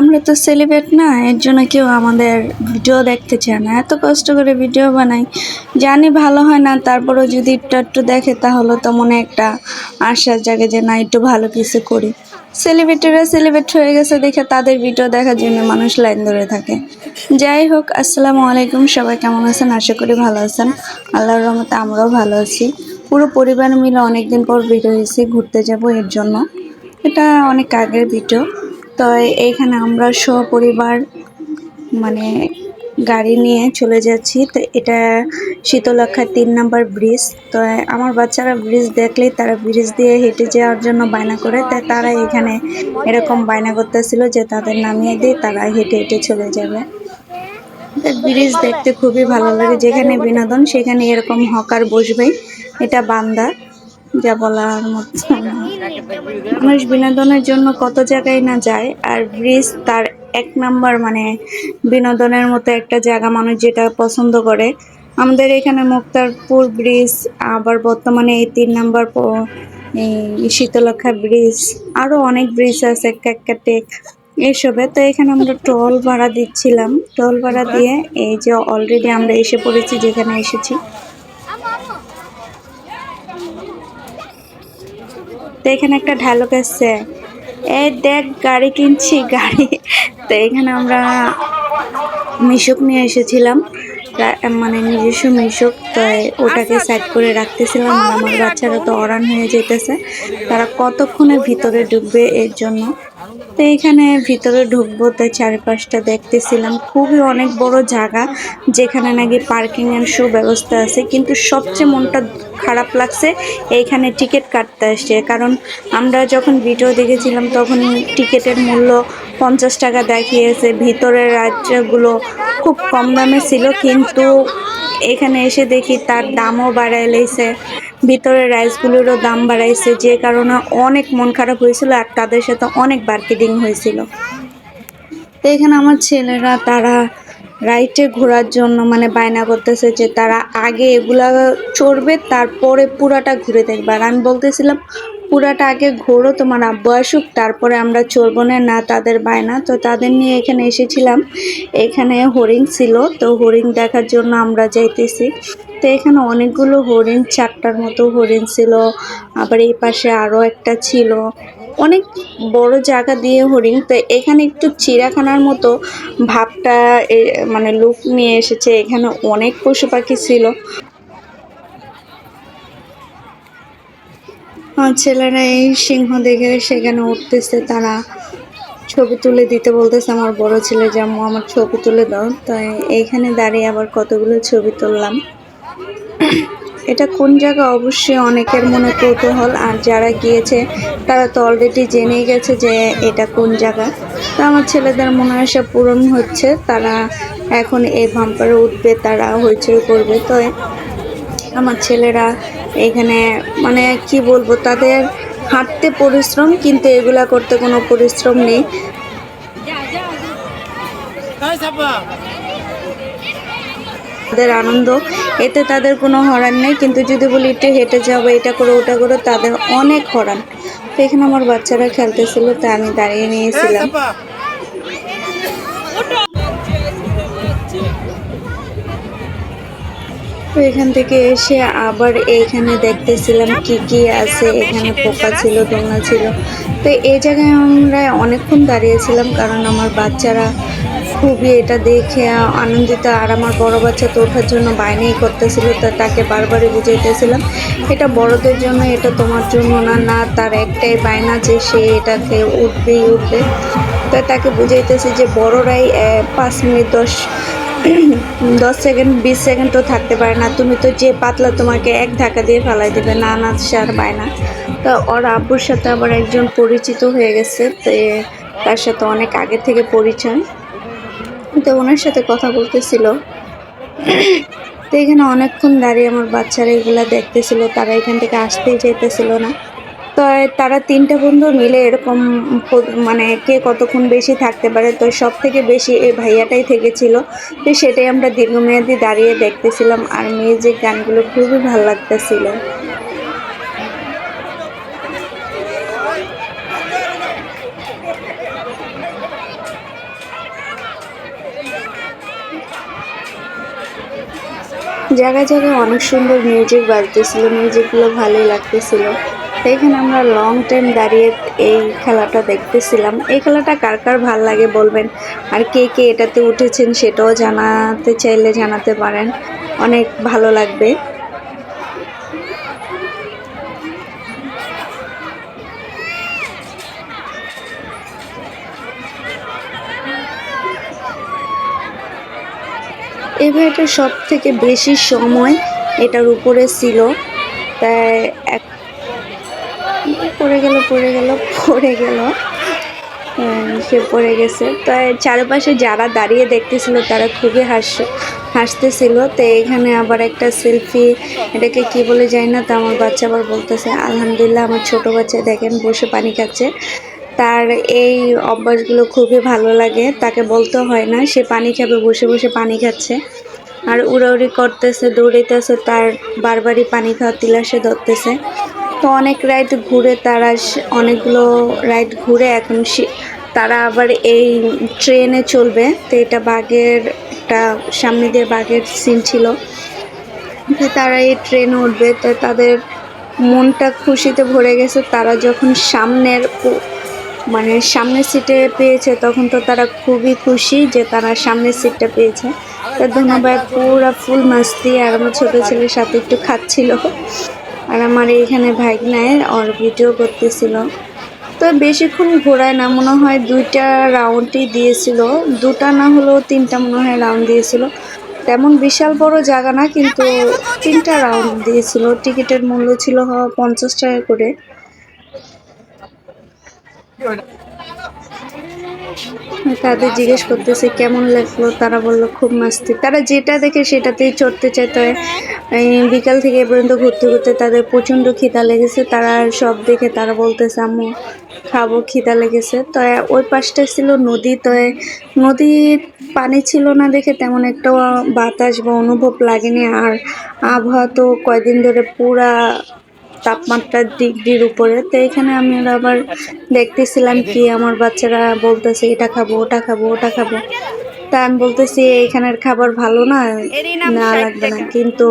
আমরা তো সেলিব্রেট না, এর জন্য কেউ আমাদের ভিডিও দেখতে চায় না। এত কষ্ট করে ভিডিও বানাই। জানি ভালো হয় না, তারপরেও যদি একটু একটু দেখে তাহলে তো মনে একটা আশ্বাস জাগে যে, না, একটু ভালো কিছু করি। সেলিব্রিটিরা সেলিব্রেট হয়ে গেছে দেখে তাদের ভিডিও দেখার জন্য মানুষ লাইন ধরে থাকে। যাই হোক, আসসালামু আলাইকুম। সবাই কেমন আছেন? আশা করি ভালো আছেন। আল্লাহর রহমতে আমরাও ভালো আছি। পুরো পরিবার মিলে অনেকদিন পর ভিডিও হয়েছি, ঘুরতে যাব এর জন্য। এটা অনেক আগের ভিডিও। তো এইখানে আমরা সপরিবার মানে গাড়ি নিয়ে চলে যাচ্ছি। তো এটা শীতলক্ষার তিন নাম্বার ব্রিজ। তো আমার বাচ্চারা ব্রিজ দেখলেই তারা ব্রিজ দিয়ে হেঁটে যাওয়ার জন্য বায়না করে। তাই তারা এখানে এরকম বায়না করতেছিল যে তাদের নামিয়ে দিয়ে তারা হেঁটে হেঁটে চলে যাবে। ব্রিজ দেখতে খুবই ভালো লাগে। যেখানে বিনোদন, সেখানে এরকম হকার বসবে এটা বান্দা, যা বলার মতো। মানুষ বিনোদনের জন্য কত জায়গায় না যায়, আর ব্রিজ তার এক নাম্বার মানে বিনোদনের মতো একটা জায়গা মানুষ যেটা পছন্দ করে। আমাদের এখানে মুক্তারপুর ব্রিজ আবার বর্তমানে এই তিন নাম্বার এই শীতলক্ষা ব্রিজ আরও অনেক ব্রিজ আছে ক্যাকাটেক এসবে। তো এখানে আমরা টোল ভাড়া দিচ্ছিলাম। টোল ভাড়া দিয়ে এই যে অলরেডি আমরা এসে পড়েছি যেখানে এসেছি। তো এখানে একটা ঢালক আছে। এই দেখ, গাড়ি কিনছি, গাড়ি। তো এখানে আমরা মিশুক নিয়ে এসেছিলাম। মানে নিজস্ব মিশুক, তো ওটাকে সাইড করে রাখতেছিলাম। আমার বাচ্চারা তো অরান হয়ে যেতেছে তারা কতক্ষণে ভিতরে ঢুকবে এর জন্য? তো এখানে ভিতরে ঢুকবো তাই চারিপাশটা দেখতেছিলাম। খুবই অনেক বড় জায়গা, যেখানে নাকি পার্কিং এর সুব্যবস্থা আছে। কিন্তু সবচেয়ে মনটা খারাপ লাগছে, এইখানে টিকিট কাটতে আসছে। কারণ আমরা যখন ভিডিও দেখেছিলাম, তখন টিকিটের মূল্য পঞ্চাশ টাকা দেখিয়েছে। ভিতরের রাজ্যগুলো খুব কম দামে ছিল, কিন্তু এখানে এসে দেখি তার দামও বাড়াই লেছে ভিতরের রাইসগুলোরও দাম বাড়াইছে, যে কারণে অনেক মন খারাপ হয়েছিল আর তাদের সাথে অনেক বার্কেটিং হয়েছিল। তো এখানে আমার ছেলেরা তারা রাইটে ঘোরার জন্য মানে বায়না করতেছে যে তারা আগে এগুলা চড়বে, তারপরে পুরাটা ঘুরে দেখবে। আর আমি বলতেছিলাম পুরাটা আগে ঘোরো, তোমার আব্বু আসুক, তারপরে আমরা চলবো। না না, তাদের বায়না তো তাদের নিয়ে এখানে এসেছিলাম। এখানে হরিণ ছিল, তো হরিণ দেখার জন্য আমরা যাইতেছি। তো এখানে অনেকগুলো হরিণ, চারটার মতো হরিণ ছিল। আবার এই পাশে আরও একটা ছিল। অনেক বড় জায়গা দিয়ে হরিণ। তো এখানে একটু চিড়াখানার মতো ভাবটা মানে লুক নিয়ে এসেছে। এখানে অনেক পশু পাখি ছিল। ছেলেরা এই সিংহ দেখে সেখানে উঠতেছে, তারা ছবি তুলে দিতে বলতেছে, আমার বড় ছেলে যেমন আমার ছবি তুলে দাও। তাই এইখানে দাঁড়িয়ে আবার কতগুলো ছবি তুললাম। এটা কোন জায়গা? অবশ্যই অনেকের মনে কৌতূহল। আর যারা গিয়েছে, তারা তো অলরেডি জেনেই গেছে যে এটা কোন জায়গা। তো আমার ছেলেদের মনে আশা পূরণ হচ্ছে, তারা এখন এই ভাম্পারে উঠবে, তারা হইচই করবে। তো আমার ছেলেরা এখানে মানে কি বলব তাদের হাঁটতে পরিশ্রম কিন্তু এগুলা করতে কোনো পরিশ্রম নেই। তাদের আনন্দ এতে তাদের কোনো হরান নেই কিন্তু যদি বলি একটু হেঁটে যাব এটা করো ওটা করো তাদের অনেক হরান। তো এখানে আমার বাচ্চারা খেলতেছিল তা আমি দাঁড়িয়ে নিয়েছিলাম। তো এখান থেকে এসে আবার এইখানে দেখতেছিলাম কি কি আছে। এখানে পোকা ছিল, দোলনা ছিল। তো এই জায়গায় আমরা অনেকক্ষণ দাঁড়িয়েছিলাম কারণ আমার বাচ্চারা খুবই এটা দেখে আনন্দিত। আর আমার বড় বাচ্চা তো ওঠার জন্য বাইনেই করতেছিল, তো তাকে বারবারই বুঝাইতেছিলাম, এটা বড়দের জন্য, এটা তোমার জন্য না না, তার একটাই বায়না যে সে এটাকে উঠবেই উঠবে। তো তাকে বুঝাইতেছি যে বড়রাই পাঁচ মিনিট, দশ দশ সেকেন্ড, বিশ সেকেন্ড তো থাকতে পারে না। তুমি তো যে পাতলা তোমাকে এক ধাক্কা দিয়ে ফেলাই দেবে, না না, সে আর পায় না। তো ওর আব্বুর সাথে আবার একজন পরিচিত হয়ে গেছে, তো তার সাথে অনেক আগে থেকে পরিচয়। তো ওনার সাথে কথা বলতেছিল। তো এখানে অনেকক্ষণ দাঁড়িয়ে আমার বাচ্চারা এগুলা দেখতেছিল, তারা এখান থেকে আসতেই যেতেছিল না। তো তারা তিনটা বন্ধু মিলে এরকম মানে কে কতক্ষণ বেশি থাকতে পারে, তো সব থেকে বেশি এই ভাইয়াটাই থেকেছিল। তো সেটাই আমরা দীর্ঘমেয়াদী দাঁড়িয়ে দেখতেছিলাম আর মিউজিক গানগুলো খুবই ভালো লাগতেছিল। জায়গায় জায়গায় অনেক সুন্দর মিউজিক বাজতেছিল, মিউজিকগুলো ভালোই লাগতেছিল। এখানে আমরা লং টাইম দাঁড়িয়ে এই খেলাটা দেখতেছিলাম। এই খেলাটা কার কার ভালো লাগে বলবেন? আর কে কে এটাতে উঠেছেন সেটাও জানাতে চাইলে জানাতে পারেন। অনেক ভালো লাগবে। ভাইটা সব থেকে বেশি সময় এটার উপরে ছিল। তাই এক গেল পড়ে গেল পড়ে গেল। হ্যাঁ, সে পড়ে গেছে। তাই চারপাশে যারা দাঁড়িয়ে দেখতেছিল তারা খুবই হাস হাসতেছিল। তো এখানে আবার একটা সেলফি এটাকে কি বলে যায় না তো আমার বাচ্চা আবার বলতেছে আলহামদুলিল্লাহ আমার ছোট বাচ্চা দেখেন বসে পানি খাচ্ছে। তার এই অভ্যাসগুলো খুবই ভালো লাগে। তাকে বলতে হয় না সে পানি খাবে বসে বসে পানি খাচ্ছে। আর উড়াউড়ি করতেছে দৌড়াইতেছে তার বারবারই পানি খাওয়া তিলাসে ধরতেছে। তো অনেক রাইড ঘুরে তারা অনেকগুলো রাইড ঘুরে, এখন তারা আবার এই ট্রেনে চলবে। তো এটা বাঘের একটা সামনে দিয়ে বাঘের সিন ছিল। তারা এই ট্রেনে উঠবে, তো তাদের মনটা খুশিতে ভরে গেছে। তারা যখন সামনের মানে সামনের সিটে পেয়েছে, তখন তো তারা খুবই খুশি যে তারা সামনের সিটটা পেয়েছে। তো ধন্যবাদ, পুরা ফুল মাস্তি। আর আমার ছোটো ছেলের সাথে একটু খাচ্ছিল। আর আমার এইখানে ভাইগনায় ওর ভিডিও করতেছিল। তো বেশিক্ষণ ঘোরায় না, মনে হয় দুইটা রাউন্ডই দিয়েছিল। দুটা না হলেও তিনটা মনে হয় রাউন্ড দিয়েছিল। তেমন বিশাল বড় জায়গা না, কিন্তু তিনটা রাউন্ড দিয়েছিল। টিকিটের মূল্য ছিল হওয়া পঞ্চাশ টাকা করে। তাদের জিজ্ঞেস করতেছে, কেমন লাগল? তারা বলল, খুব মাস্তি। তারা যেটা দেখে সেটাতেই চড়তে চায়। তাই বিকাল থেকে পর্যন্ত ঘুরতে ঘুরতে তাদের প্রচণ্ড খিদা লেগেছে। তারা সব দেখে তারা বলতেছে, আম্মু, খাব, খিদা লেগেছে। তো, ওই পাশটা ছিল নদী। তো নদীর পানি ছিল না দেখে তেমন একটা বাতাস বা অনুভব লাগেনি। আর আবহাওয়া তো কয়দিন ধরে পুরা তাপমাত্রার ডিগ্রির উপরে। তো এখানে আমি আবার দেখতেছিলাম কি আমার বাচ্চারা বলতেছে এটা খাব ওটা খাব ওটা খাব। তা আমি বলতেছি এখানের খাবার ভালো না না লাগবে না। কিন্তু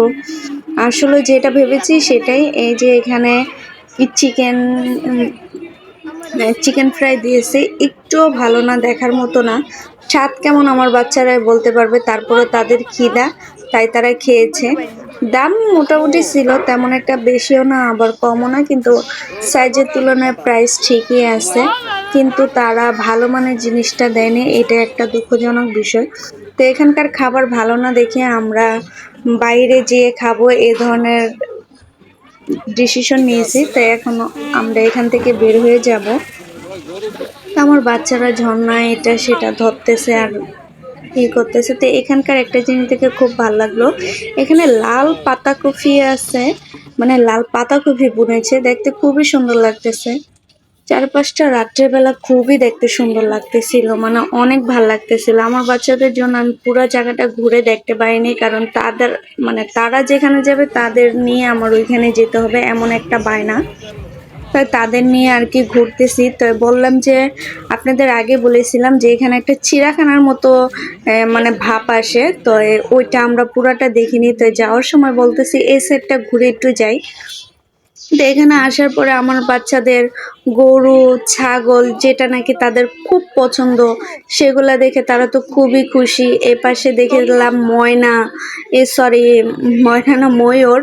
আসলে যেটা ভেবেছি সেটাই এই যে এখানে চিকেন চিকেন ফ্রাই দিয়েছে একটুও ভালো না দেখার মতো না। স্বাদ কেমন আমার বাচ্চারাই বলতে পারবে তারপরে তাদের খিদা তাই তারা খেয়েছে। দাম মোটামুটি ছিল, তেমন একটা বেশিও না, আবার কমও না, কিন্তু সাইজের তুলনায় প্রাইস ঠিকই আছে। কিন্তু তারা ভালো মানের জিনিসটা দেয়নি, এটা একটা দুঃখজনক বিষয়। তো এখানকার খাবার ভালো না দেখে আমরা বাইরে যেয়ে খাব, এ ধরনের ডিসিশন নিয়েছি। তাই এখন আমরা এখান থেকে বের হয়ে যাব। আমার বাচ্চারা ঝর্ণা, এটা সেটা ধরতেছে আর ই করতেছে। তো এখানকার একটা জিনিস দেখে খুব ভালো লাগল। এখানে লাল পাতা কফি আছে। মানে লাল পাতা কফি বুনেছে। দেখতে খুবই সুন্দর লাগতেছে। চারপাশটা রাত্রেবেলা খুবই দেখতে সুন্দর লাগতেছিল। মানে অনেক ভালো লাগতেছিল। আমার বাচ্চাদের জন্য আমি পুরো জায়গাটা ঘুরে দেখতে পাইনি কারণ তাদের মানে তারা যেখানে যাবে তাদের নিয়ে আমার ওইখানে যেতে হবে এমন একটা বায়না। তাই তাদের নিয়ে আর কি ঘুরতেছি। তো বললাম যে আপনাদের আগে বলেছিলাম যে এখানে একটা চিড়াখানার মতো মানে ভাপ আসে। তো ওইটা আমরা পুরাটা দেখিনি। তো যাওয়ার সময় বলতেছি, এই সেটটা ঘুরে একটু যাই। তো এখানে আসার পরে আমার বাচ্চাদের গরু, ছাগল যেটা নাকি তাদের খুব পছন্দ, সেগুলো দেখে তারা তো খুবই খুশি। এ পাশে দেখে দিলাম ময়না, এ সরি ময়না না, ময়ূর।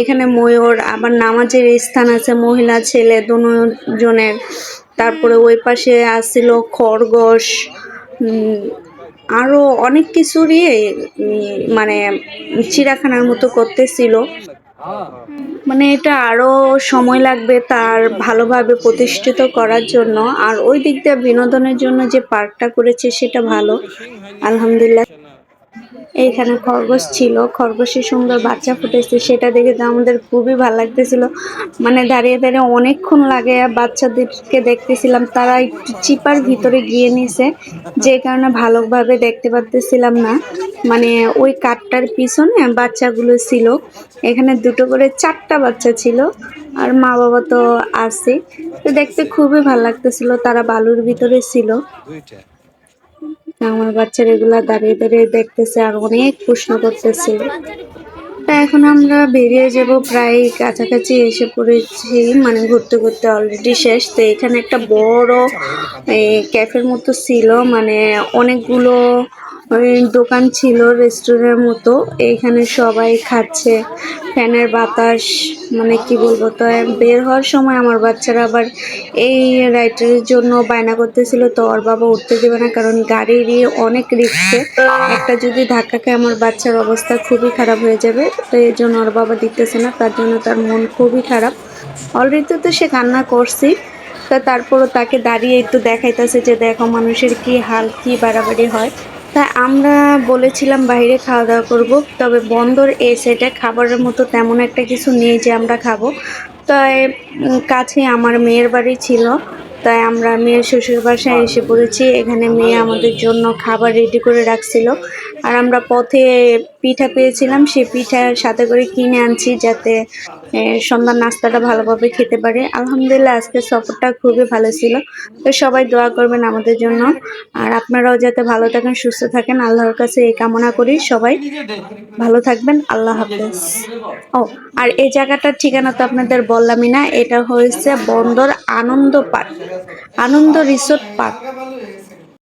এখানে ময়ূর, আবার নামাজের স্থান আছে, মহিলা, ছেলে দুজনের। তারপরে ওই পাশে আসছিল খরগোশ আরও অনেক কিছুরই মানে চিড়াখানার মতো করতেছিল। মানে এটা আরও সময় লাগবে তার ভালোভাবে প্রতিষ্ঠিত করার জন্য। আর ওই দিক দিয়ে বিনোদনের জন্য যে পার্কটা করেছে সেটা ভালো। আলহামদুলিল্লাহ। এইখানে খরগোশ ছিল খরগোশের সুন্দর বাচ্চা ফুটেছে, সেটা দেখে তো আমাদের খুবই ভালো লাগতেছিল। মানে দাঁড়িয়ে দাঁড়িয়ে অনেকক্ষণ লাগে বাচ্চাদেরকে দেখতেছিলাম, তারা একটু চিপার ভিতরে গিয়ে নিছে, যে কারণে ভালোভাবে দেখতে পারতেছিলাম না। মানে ওই কাঠটার পিছনে বাচ্চাগুলো ছিল, এখানে দুটো করে চারটা বাচ্চা ছিল, আর মা বাবা তো আছে। তো দেখতে খুবই ভালো লাগতেছিল, তারা বালুর ভিতরে ছিল। আমার বাচ্চারা এগুলা দাঁড়িয়ে দাঁড়িয়ে দেখতেছে আর অনেক প্রশ্ন করতেছে। তা এখন আমরা বেরিয়ে যাব প্রায় কাছাকাছি এসে পড়েছি মানে ঘুরতে ঘুরতে অলরেডি শেষ। তো এখানে একটা বড় ক্যাফের মতো ছিল মানে অনেকগুলো দোকান ছিল রেস্টুরেন্টের মতো। এইখানে সবাই খাচ্ছে। ফ্যানের বাতাস মানে কি বলব তো, বের হওয়ার সময় আমার বাচ্চারা আবার এই রাইডের জন্য বায়না করতেছিল তো ওর বাবা উঠতে দেবে না কারণ গাড়িরই অনেক রিক্সে একটা যদি ধাক্কা খায় আমার বাচ্চার অবস্থা খুবই খারাপ হয়ে যাবে, তো এই জন্য ওর বাবা দিতেছে না, তার জন্য তার মন খুবই খারাপ। অলরেডি তো সে কান্না করছি, তা তারপরও তাকে দাঁড়িয়ে একটু দেখাইতেছে যে দেখো মানুষের কি হাল, কি বাড়াবাড়ি হয়। তা আমরা বলেছিলাম বাইরে খাওয়া দাওয়া করব, তবে বন্দর এসেটা খাবারের মতো তেমন একটা কিছু নিয়ে যে আমরা খাব। তাই কাছে আমার মেয়ের বাড়ি ছিল, তাই আমরা মেয়ের শ্বশুর বাসায় এসে পড়েছি। এখানে মেয়ে আমাদের জন্য খাবার রেডি করে রাখছিল। আর আমরা পথে পিঠা পেয়েছিলাম, সেই পিঠা সাথে করে কিনে আনছি যাতে সন্ধ্যার নাস্তাটা ভালোভাবে খেতে পারে। আলহামদুলিল্লাহ, আজকে সফরটা খুবই ভালো ছিল। তো সবাই দোয়া করবেন আমাদের জন্য। আর আপনারাও যাতে ভালো থাকেন, সুস্থ থাকেন, আল্লাহর কাছে এই কামনা করি সবাই। ভালো থাকবেন, আল্লাহ হাফেজ। ও, আর এই জায়গাটার ঠিকানা তো আপনাদের বললামই না, এটা হয়েছে বন্দর Anand park. Anand resort park.